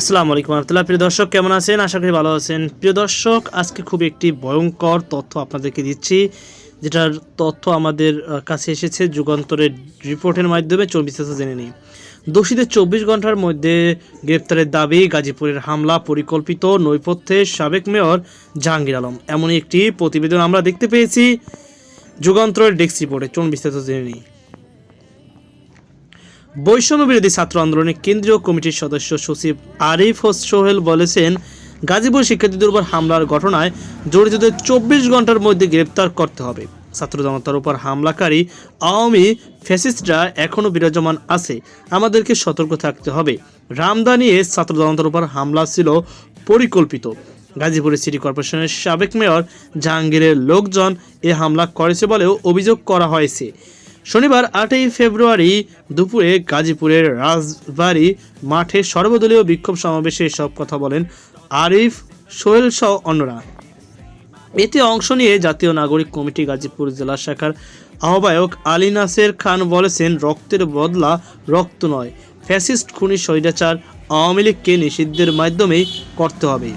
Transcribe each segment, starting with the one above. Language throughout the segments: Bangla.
আসসালামু আলাইকুম রহমতুল্লাহ। প্রিয় দর্শক, কেমন আছেন? আশা করি ভালো আছেন। প্রিয় দর্শক, আজকে খুব একটি ভয়ঙ্কর তথ্য আপনাদেরকে দিচ্ছি, যেটার তথ্য আমাদের কাছে এসেছে যুগান্তরের রিপোর্টের মাধ্যমে। চব্বিশ জেনে নিই। দোষীদের চব্বিশ ঘণ্টার মধ্যে গ্রেপ্তারের দাবি, গাজীপুরের হামলা পরিকল্পিত নৈপথ্যের সাবেক মেয়র জাহাঙ্গীর আলম। এমনই একটি প্রতিবেদন আমরা দেখতে পেয়েছি যুগান্তরের ডেস্ক রিপোর্টে। চোর বিস্তারিত জেনে নিই। বৈষম্য বিরোধী ছাত্র আন্দোলনের কেন্দ্রীয় কমিটির সদস্য সচিব আরিফ সোহেল বলেছেন, গাজীপুর শিক্ষার্থীদের উপর হামলার ঘটনায় জড়িতদের চব্বিশ ঘণ্টার মধ্যে গ্রেপ্তার করতে হবে। ছাত্র জনতার উপর হামলাকারী আওয়ামী ফ্যাসিস্টরা এখনও বিরাজমান আছে, আমাদেরকে সতর্ক থাকতে হবে। রামদানিয়ে ছাত্র জনতার উপর হামলা ছিল পরিকল্পিত। গাজীপুরের সিটি কর্পোরেশনের সাবেক মেয়র জাহাঙ্গীরের লোকজন এ হামলা করেছে বলেও অভিযোগ করা হয়েছে। শনিবার আটই ফেব্রুয়ারি দুপুরে গাজীপুরের রাজবাড়ী মাঠে সর্বদলীয় বিক্ষোভ সমাবেশে সব কথা বলেন আরিফ, সোহেল সহ অন্যরা। এতে অংশ নিয়ে জাতীয় নাগরিক কমিটি গাজীপুর জেলা শাখার আহ্বায়ক আলী নাসের খান বলেছেন, রক্তের বদলা রক্ত নয়, ফ্যাসিস্ট খুনি স্বৈরাচার আওয়ামী লীগকে নিষিদ্ধের মাধ্যমেই করতে হবে।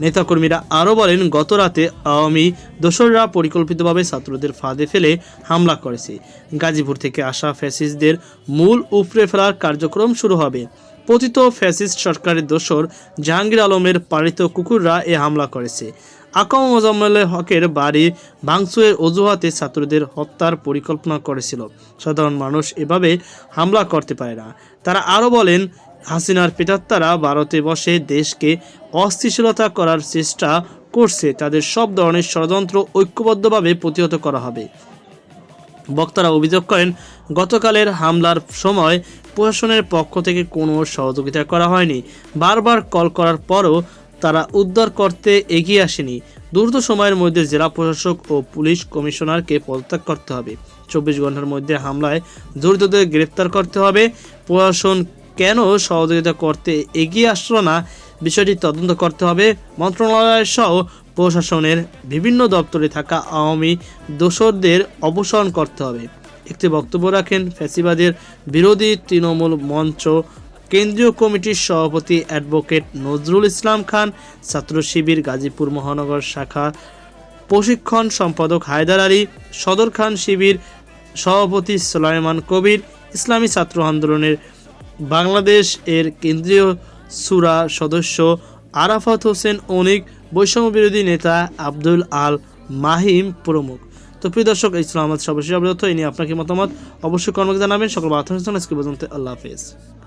নেতাকর্মীরা আরও বলেন গত রাতে আওয়ামী দোসররা পরিকল্পিতভাবে ছাত্রদের ফাঁদে ফেলে হামলা করেছে। গাজীপুর থেকে আসা ফ্যাসিস্টদের মূল উপড়ে ফেলার কার্যক্রম শুরু হবে। পতিত ফ্যাসিস্ট সরকারের দোসর জাহাঙ্গীর আলমের পালিত কুকুররা এ হামলা করেছে। আকাম মোজাম্মেল হকের বাড়ি ভাঙচুরের অজুহাতে ছাত্রদের হত্যার পরিকল্পনা করেছিল। সাধারণ মানুষ এভাবে হামলা করতে পারে না। তারা আরও বলেন হাসিনার পিতাত্তারা ভারতে বসে দেশকে অস্থিতিশীলতা করার চেষ্টা করছে। তাদের সব ধরনের ষড়যন্ত্র ঐক্যবদ্ধভাবে প্রতিহত করা হবে। বক্তারা অভিযোগ করেন, গতকালের হামলার সময় প্রশাসনের পক্ষ থেকে কোনো সহযোগিতা করা হয়নি। বারবার কল করার পরও তারা উদ্ধার করতে এগিয়ে আসেনি। দ্রুত সময়ের মধ্যে জেলা প্রশাসক ও পুলিশ কমিশনারকে পদত্যাগ করতে হবে। চব্বিশ ঘণ্টার মধ্যে হামলায় জড়িতদের গ্রেপ্তার করতে হবে। প্রশাসন কেন সহযোগিতা করতে এগিয়ে আসলো না? বিষয়টি তদন্ত করতে হবে। মন্ত্রণালয় সহ প্রশাসনের বিভিন্ন দপ্তরে থাকা আওয়ামী দোসরদের অপসারণ করতে হবে। একটি বক্তব্য রাখেন ফ্যাসিবাদের বিরোধী তৃণমূল মঞ্চ কেন্দ্রীয় কমিটির সভাপতি অ্যাডভোকেট নজরুল ইসলাম খান, ছাত্র শিবির গাজীপুর মহানগর শাখা প্রশিক্ষণ সম্পাদক হায়দার আলী, সদর খান শিবির সভাপতি সুলাইমান কবির, ইসলামী ছাত্র আন্দোলনের বাংলাদেশ এর কেন্দ্রীয় সুরা সদস্য আরাফাত হোসেন অনিক বৈষম্য বিরোধী নেতা আব্দুল আল মাহিম প্রমুখ। তো প্রিয় দর্শক ইসলাম আহমদ সর্বশেষ অবরত এই নিয়ে আপনাকে মতামত অবশ্যই কর্মকে জানাবেন। সকল আজকে পর্যন্ত আল্লাহ হাফেজ।